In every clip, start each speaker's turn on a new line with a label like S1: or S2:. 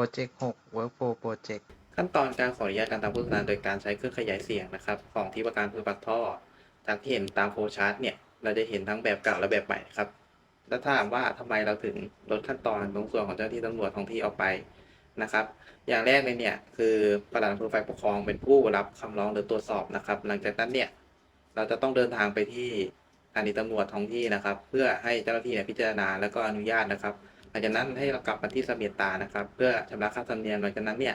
S1: โปรเจกต์6 Workflow Project
S2: ขั้นตอนการขออนุญาตการทำโฆษณาโดยการใช้เครื่องขยายเสียงนะครับ ของที่ประกันพือปักท่อ จากที่เห็นตามโฟล์ชาร์ตเนี่ย เราจะเห็นทั้งแบบเก่าและแบบใหม่ครับ แล้วถามว่าทำไมเราถึงลดขั้นตอนตรงส่วนของเจ้าหน้าที่ตำรวจท้องที่ออกไปนะครับ อย่างแรกเลยเนี่ย คือปลัดอำเภอฝ่ายปกครองเป็นผู้รับคำร้องหรือตรวจสอบนะครับ หลังจากนั้นเนี่ย เราจะต้องเดินทางไปที่สถานีตำรวจท้องที่นะครับ เพื่อให้เจ้าหน้าที่เนี่ยพิจารณาแล้วก็อนุญาตนะครับ หลังจากนั้นให้เรากลับมาที่เสมียตานะครับ เพื่อชำระค่าธรรมเนียมหลังจากนั้นเนี่ย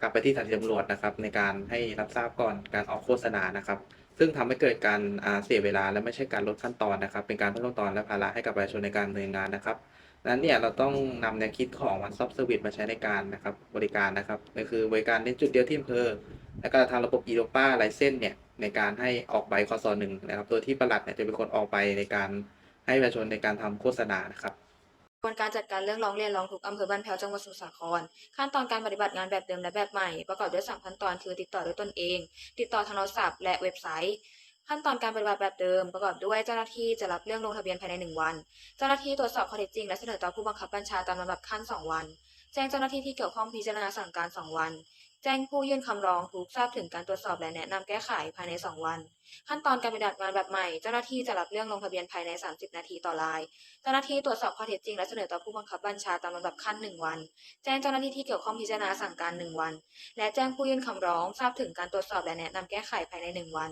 S2: กลับไปที่สถานีตำรวจนะครับ ในการให้รับทราบก่อนการออกโฆษณานะครับ ซึ่งทำให้เกิดการเสียเวลาและไม่ใช่การลดขั้นตอนนะครับ เป็นการเพิ่มขั้นตอนและภาระให้กับประชาชนในการดำเนินงานนะครับดังนั้นเนี่ยเราต้องนำแนวคิดของ One Stop Service มาใช้ในการนะครับบริการนะครับก็คือบริการในจุดเดียวที่อำเภอและก็ทางระบบ e ีโ p ป้าไลเซนเนี่ยในการให้ออกใบคสหนึ่งนะครับโดยที่ประหลัดเนี่ยจะเป็นคนออกใบในการให้ประชาชนในการทำโฆษณานะครับ
S3: บวนการจัดการเรื่องร้องเรียนร้องทุกข์อำเภอบ้านแพ้วจังหวัดสมุทรสาคร ขั้นตอนการปฏิบัติงานแบบเดิมและแบบใหม่ ประกอบด้วยสามขั้นตอนคือติดต่อด้วยตนเอง ติดต่อทางโทรศัพท์และเว็บไซต์ ขั้นตอนการปฏิบัติแบบเดิม ประกอบด้วยเจ้าหน้าที่จะรับเรื่องลงทะเบียนภายใน 1 วัน เจ้าหน้าที่ตรวจสอบข้อเท็จจริงและเสนอต่อผู้บังคับบัญชาตามลำดับขั้น 2 วัน แจ้งเจ้าหน้าที่ที่เกี่ยวข้องพิจารณาสั่งการ 2 วัน แจ้งผู้ยื่นคำร้องทุกทราบถึงการตรวจสอบและแนะนำแก้ไขภายในสองวัน ขั้นตอนการปฏิบัติงานแบบใหม่ เจ้าหน้าที่จะรับเรื่องลงทะเบียนภายใน 30 นาทีต่อราย เจ้าหน้าที่ตรวจสอบข้อเท็จจริงและเสนอต่อผู้บังคับบัญชาตามลำดับขั้น 1 วัน แจ้งเจ้าหน้าที่ที่เกี่ยวข้องพิจารณาสั่งการ 1 วัน และแจ้งผู้ยื่นคำร้องทราบถึงการตรวจสอบและแนะนำแก้ไขภายใน 1 วัน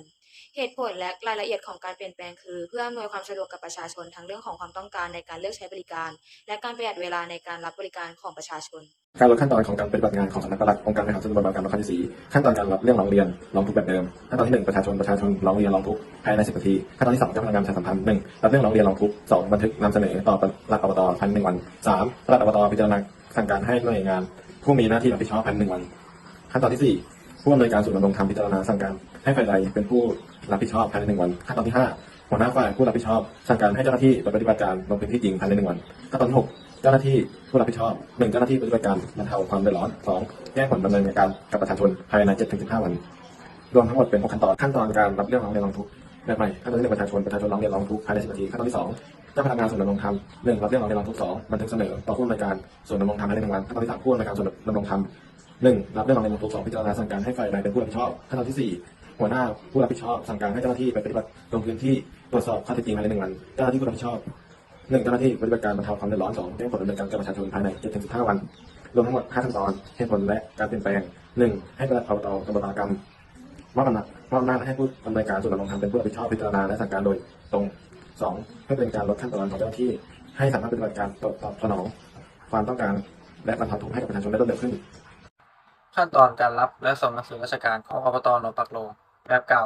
S3: เหตุผลและรายละเอียดของการเปลี่ยนแปลงคือ เพื่ออำนวยความสะดวกกับประชาชนทั้งเรื่องของความต้องการในการเลือกใช้บริการ และการประหยัดเวลาในการรับบริการของประชาชน
S4: การลดขั้นตอนของการปฏิบัติงานของสำนักปลัดองค์การบริหารส่วนตำบลบางการนครชัยศรีขั้นตอนการรับเรื่องร้องเรียนร้องทุกข์แบบเดิมขั้นตอนที่หนึ่งประชาชนประชาชนร้องเรียนร้องทุกข์ภายใน10นาทีขั้นตอนที่สองเจ้าพนักงานประชาสัมพันธ์หนึ่งรับเรื่องร้องเรียนร้องทุกข์สองบันทึกนำเสนอต่อปลัดอบตภายในหนึ่งวันสามปลัดอบตพิจารณาสั่งการให้หน่วยงาน ผู้มีหน้าที่รับผิดชอบภายในหนึ่งวัน ขั้นตอนที่สี่ผู้อำนวยการศูนดำรงธรรมพิจารณาสั่งการ ให้ฝ่ายใดเป็นผู้รับผิดชอบภายในหนึ่งวันขั้นตอนที่ห้าหัวหน้าฝ่ายผู้รับผิดชอบสั่งการให้เจ้าหน้าที่ไปปฏิบัติการลงพื้นที่จริงภายในหนึ่งวันขั้นตอนที่หกเจ้าหน้าที่ผู้รับผิดชอบหนึ่งเจ้าหน้าที่ปฏิบัติการบรรเทาความเดือดร้อนสองแก้ผลดำเนินการกับประชาชนภายในเจ็ดถึงสิบห้าวัน รวมทั้งหมดเป็นหกขั้นตอนขั้นตอนการรับเรื่องร้องเรียนร้องทุกข์แบบใหม่ขั้นตอนที่หนึ่งประชาชนประชาชนร้องเรียนร้องทุกข์ภายในสิบนาทีขั้นตอนที่สองเจ้าพนักงานส่วนดำรงธรรมหนึ่งรับเรื่องร้องเรียนร้องทุกข์สองบันทึกเสนอต่อผู้อำนวยการส่วนดำรงธรรมภายในหนึ่งวันขั้นตอนที่สามผู้อำนวยการส่วนดำรงธรรมหนึ่งรับเรื่องร้องเรียนร้องทุกข์สองพิจารณาสั่งการให้ฝ่ายใดเป็นผู้รับผิดชอบขั้นตอนที่สี่ หัวหน้าผู้รับผิดชอบสั่งการให้เจ้าหน้าที่ไปปฏิบัติลงพื้นที่ตรวจสอบข้อเท็จจริงภายในหนึ่งวันเจ้าหน้าที่ผู้รับผิดชอบหนึ่งเจ้าหน้าที่ปฏิบัติการบรรเทาความเดือดร้อนสองแจ้งผลดำเนินการกับประชาชนภายใน7ถึง15วันรวมทั้งหมด5ขั้นตอนเหตุผลและการเปลี่ยนแปลงหนึ่งให้ปลัดอบตกรรมกรรมมอบอำนาจมอบอำนาจให้ผู้ดำเนินการส่วนดำรงธรรมเป็นผู้รับผิดชอบพิจารณาและสั่งการโดยตรงสองเพื่อเป็นการลดขั้นตอนของเจ้าหน้าที่ ให้สามารถปฏิบัติการตอบตอบสนองความต้องการและบรรเทาทุกข์ให้กับประชาชนได้รวดเร็วขึ้น
S5: ขั้นตอนการรับและส่งหนังสือราชการของอบตหนองปักโลงแบบเก่า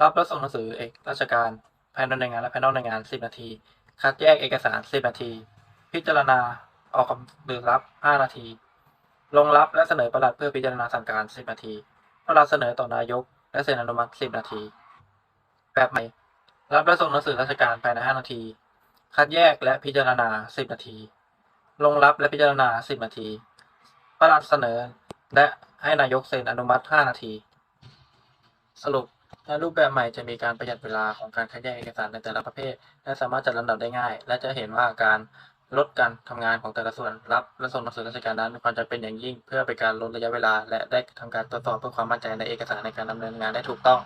S5: รับและส่งหนังสือเอกราชการภายในหน่วยงานและภายนอกหน่วยงาน 10 นาที คัดแยกเอกสาร 10 นาที พิจารณาออกคำหรือรับ 5 นาที ลงรับและเสนอประหลัดเพื่อพิจารณาสั่งการ 10 นาทีประหลัดเสนอต่อนายก และเซ็นอนุมัติ 10 นาที แบบใหม่ รับและส่งหนังสือราชการภายใน 5 นาที คัดแยกและพิจารณา 10 นาที ลงรับและพิจารณา 10 นาทีประหลัดเสนอ และให้นายกเซ็นอนุมัติ 5 นาที สรุปในรูปแบบใหม่จะมีการประหยัดเวลาของการคัดแยกเอกสารในแต่ละประเภท และสามารถจัดลำดับได้ง่าย และจะเห็นว่าการลดการทำงานของแต่ละส่วนรับและส่งหนังสือราชการนั้นมีความจำเป็นอย่างยิ่ง เพื่อเป็นการลดระยะเวลา และได้ทำการตรวจสอบเพื่อความมั่นใจในเอกสารในการดำเนินงานได้ถูกต้อง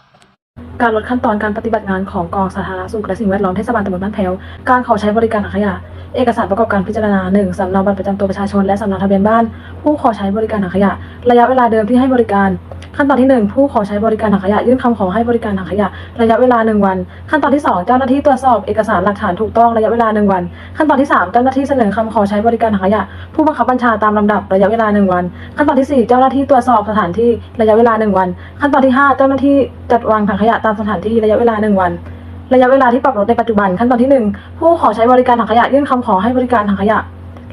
S6: การลดขั้นตอนการปฏิบัติงานของกองสาธารณสุขและสิ่งแวดล้อมเทศบาลตำบลบ้านแพ้ว การขอใช้บริการถังขยะ เอกสารประกอบการพิจารณา 1. สำเนาบัตรประจำตัวประชาชนและสำเนาทะเบียนบ้าน ผู้ขอใช้บริการถังขยะ ระยะเวลาเดิมที่ให้บริการ ขั้นตอนที่ 1 ผู้ขอใช้บริการถังขยะยื่นคำขอให้บริการถังขยะระยะเวลา 1 วัน ขั้นตอนที่ 2 เจ้าหน้าที่ตรวจสอบเอกสารหลักฐานถูกต้องระยะเวลา 1 วัน ขั้นตอนที่ 3 เจ้าหน้าที่เสนอคำขอใช้บริการถังขยะ ผู้บังคับบัญชาตามลำดับระยะเวลา 1 วัน ขั้นตอนที่ 4 เจ้าหน้าที่ตรวจสอบสถานที่ระยะเวลา 1 วัน ขั้นตอนที่ 5 เจ้าหน้าที่จัดวางถังขยะตามสถานที่ระยะเวลา 1 วันระยะเวลาที่ปรับลดในปัจจุบันขั้นตอนที่ 1 ผู้ขอใช้บริการถังขยะยื่นคำขอให้บริการถังขยะ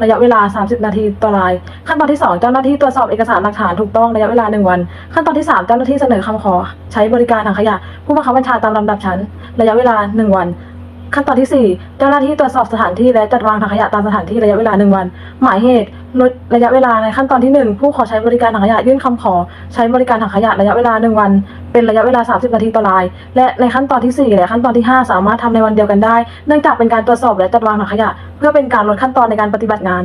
S6: ระยะเวลา 30 นาทีต่อราย ขั้นตอนที่ 2 เจ้าหน้าที่ตรวจสอบเอกสารหลักฐานถูกต้องระยะเวลา 1 วัน ขั้นตอนที่ 3 เจ้าหน้าที่เสนอคำขอ ใช้บริการถังขยะ ผู้บังคับบัญชาตามลำดับชั้น ระยะเวลา 1 วัน ขั้นตอนที่ 4 เจ้าหน้าที่ตรวจสอบสถานที่และจัดวางถังขยะตามสถานที่ระยะเวลา 1 วัน หมายเหตุลดระยะเวลาในขั้นตอนที่ 1 ผู้ขอใช้บริการถังขยะยื่นคำขอ ใช้บริการถังขยะระยะเวลา 1 วัน เป็นระยะเวลา 30 นาทีต่อราย และในขั้นตอนที่ 4 และขั้นตอนที่ 5 สามารถทำในวันเดียวกันได้ เนื่องจากเป็นการตรวจสอบและจัดวางถังขยะ เพื่อเป็นการลดขั้นตอนในการปฏิบัติงาน